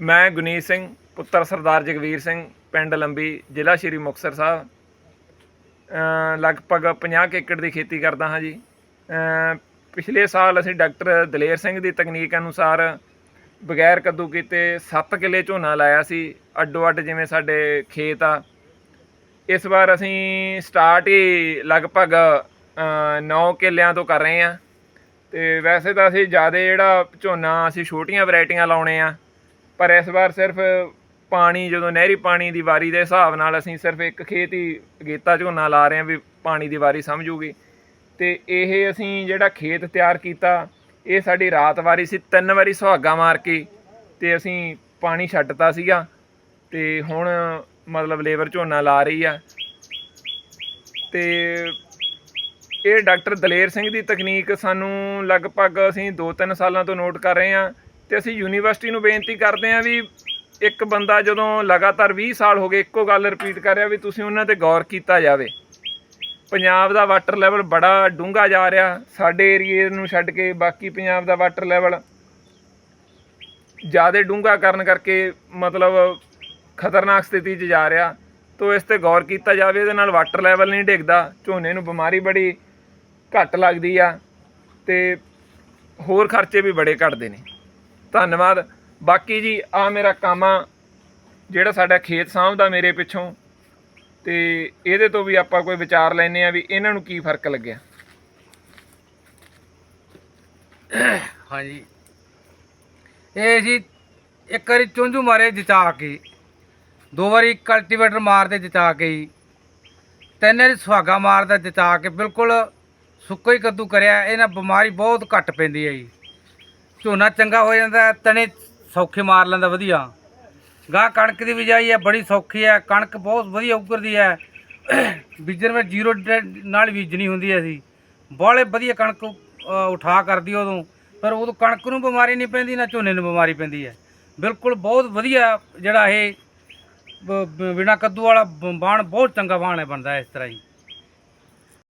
ਮੈਂ ਗੁਨੀਤ ਸਿੰਘ, ਪੁੱਤਰ ਸਰਦਾਰ ਜਗਵੀਰ ਸਿੰਘ, ਪਿੰਡ ਲੰਬੀ, ਜ਼ਿਲ੍ਹਾ ਸ਼੍ਰੀ ਮੁਕਤਸਰ ਸਾਹਿਬ। ਲਗਭਗ 50 ਕੁ ਏਕੜ ਦੀ ਖੇਤੀ ਕਰਦਾ ਹਾਂ ਜੀ। ਪਿਛਲੇ ਸਾਲ ਅਸੀਂ ਡਾਕਟਰ ਦਲੇਰ ਸਿੰਘ ਦੀ ਤਕਨੀਕ ਅਨੁਸਾਰ ਬਗੈਰ ਕੱਦੂ ਕੀਤੇ 7 ਕਿੱਲੇ ਝੋਨਾ ਲਾਇਆ ਸੀ ਅੱਡੋ ਅੱਡ ਜਿਵੇਂ ਸਾਡੇ ਖੇਤ ਆ। ਇਸ ਵਾਰ ਅਸੀਂ ਸਟਾਰਟ ਹੀ ਲਗਭਗ 9 ਕਿੱਲਿਆਂ ਤੋਂ ਕਰ ਰਹੇ ਹਾਂ। ਤੇ ਵੈਸੇ ਤਾਂ ਅਸੀਂ ਜ਼ਿਆਦਾ ਜਿਹੜਾ ਝੋਨਾ ਅਸੀਂ ਛੋਟੀਆਂ ਵੈਰਾਈਟੀਆਂ ਲਾਉਣੇ ਆ ਪਰ ਇਸ ਵਾਰ ਸਿਰਫ ਪਾਣੀ, ਜਦੋਂ ਨਹਿਰੀ ਪਾਣੀ ਦੀ ਵਾਰੀ ਦੇ ਹਿਸਾਬ ਨਾਲ ਅਸੀਂ ਸਿਰਫ ਇੱਕ ਖੇਤ ਹੀ ਅਗੇਤਾ ਝੋਨਾ ਲਾ ਰਹੇ ਹਾਂ ਵੀ ਪਾਣੀ ਦੀ ਵਾਰੀ ਸਮਝੂਗੀ ਤੇ ਇਹ ਅਸੀਂ ਜਿਹੜਾ ਖੇਤ ਤਿਆਰ ਕੀਤਾ, ਇਹ ਸਾਡੀ ਰਾਤ ਵਾਰੀ ਸੀ, ਤਿੰਨ ਵਾਰੀ ਸੁਹਾਗਾ ਮਾਰ ਕੇ ਤੇ ਅਸੀਂ ਪਾਣੀ ਛੱਡਤਾ ਸੀਗਾ ਤੇ ਹੁਣ ਮਤਲਬ ਲੇਬਰ ਝੋਨਾ ਲਾ ਰਹੀ ਆ। ਤੇ ਇਹ ਡਾਕਟਰ ਦਲੇਰ ਸਿੰਘ ਦੀ ਤਕਨੀਕ ਸਾਨੂੰ ਲਗਭਗ ਅਸੀਂ 2-3 ਸਾਲਾਂ ਤੋਂ ਨੋਟ ਕਰ ਰਹੇ ਹਾਂ ਤੇ ਅਸੀਂ ਯੂਨੀਵਰਸਿਟੀ ਨੂੰ ਬੇਨਤੀ ਕਰਦੇ ਹਾਂ ਵੀ ਇੱਕ ਬੰਦਾ ਜਦੋਂ ਲਗਾਤਾਰ 20 ਸਾਲ ਹੋ ਗਏ ਇੱਕੋ ਗੱਲ ਰਿਪੀਟ ਕਰ ਰਿਹਾ ਵੀ ਤੁਸੀਂ ਉਹਨਾਂ ਤੇ ਗੌਰ ਕੀਤਾ ਜਾਵੇ। ਪੰਜਾਬ ਦਾ ਵਾਟਰ ਲੈਵਲ ਬੜਾ ਡੂੰਘਾ ਜਾ ਰਿਹਾ, ਸਾਡੇ ਏਰੀਏ ਨੂੰ ਛੱਡ ਕੇ ਬਾਕੀ ਪੰਜਾਬ ਦਾ ਵਾਟਰ ਲੈਵਲ ਜ਼ਿਆਦਾ ਡੂੰਘਾ ਕਰਨ ਕਰਕੇ ਮਤਲਬ ਖਤਰਨਾਕ ਸਥਿਤੀ 'ਚ ਜਾ ਰਿਹਾ। ਤੋ ਇਸ ਤੇ ਗੌਰ ਕੀਤਾ ਜਾਵੇ, ਇਹਦੇ ਨਾਲ ਵਾਟਰ ਲੈਵਲ ਨਹੀਂ ਡਿੱਗਦਾ, ਝੋਨੇ ਨੂੰ ਬਿਮਾਰੀ ਬੜੀ ਘੱਟ ਲੱਗਦੀ ਆ ਤੇ ਹੋਰ ਖਰਚੇ ਵੀ ਬੜੇ ਘਟਦੇ ਨੇ। ਧੰਨਵਾਦ। ਬਾਕੀ ਜੀ ਆ ਮੇਰਾ ਕੰਮ ਜਿਹੜਾ ਸਾਡਾ ਖੇਤ ਸਾਂਭਦਾ ਮੇਰੇ ਪਿੱਛੋਂ, ਤੇ ਇਹਦੇ ਤੋਂ ਵੀ ਆਪਾਂ ਕੋਈ ਵਿਚਾਰ ਲੈਨੇ ਆ ਵੀ ਇਹਨਾਂ ਨੂੰ ਕੀ ਫ਼ਰਕ ਲੱਗਿਆ। ਹਾਂਜੀ। ਇਹ ਜੀ, ਇੱਕ ਵਾਰੀ ਚੁੰਝੂ ਮਾਰੇ ਜਿਤਾ ਕੇ, ਦੋ ਵਾਰੀ ਕਲਟੀਵੇਟਰ ਮਾਰਦੇ ਜਿਤਾ ਕੇ ਜੀ ਤਿੰਨ ਵਾਰੀ ਸੁਹਾਗਾ ਮਾਰਦਾ ਜਿਤਾ ਕੇ, ਬਿਲਕੁਲ ਸੁੱਕਾ ਹੀ ਕੱਦੂ ਕਰਿਆ, ਇਹਨਾਂ ਬਿਮਾਰੀ ਬਹੁਤ ਘੱਟ ਪੈਂਦੀ ਹੈ ਜੀ। ਝੋਨਾ ਚੰਗਾ ਹੋ ਜਾਂਦਾ ਹੈ, ਤਣੇ ਸੌਖੇ ਮਾਰ ਲੈਂਦਾ ਵਧੀਆ। ਗਾਂ ਕਣਕ ਦੀ ਬਿਜਾਈ ਹੈ ਬੜੀ ਸੌਖੀ ਹੈ ਕਣਕ ਬਹੁਤ ਵਧੀਆ ਉੱਗਰਦੀ ਹੈ। ਬੀਜਣ ਵਿੱਚ ਜ਼ੀਰੋ ਡ- ਨਾਲ ਬੀਜਣੀ ਹੁੰਦੀ ਹੈ ਸੀ ਬਾਹਲੇ ਵਧੀਆ ਕਣਕ ਅ, ਉਠਾ ਕਰਦੀ ਉਦੋਂ। ਪਰ ਉਦੋਂ ਕਣਕ ਨੂੰ ਬਿਮਾਰੀ ਨਹੀਂ ਪੈਂਦੀ ਨਾ ਝੋਨੇ ਨੂੰ ਬਿਮਾਰੀ ਪੈਂਦੀ ਹੈ। ਬਿਲਕੁਲ ਬਹੁਤ ਵਧੀਆ ਜਿਹੜਾ ਇਹ ਬ- ਬ- ਬਿਨਾਂ ਕੱਦੂ ਵਾਲਾ ਬ- ਬਾਣ ਬਹੁਤ ਚੰਗਾ ਬਾਣ ਹੈ ਬਣਦਾ ਇਸ ਤਰ੍ਹਾਂ ਹੀ।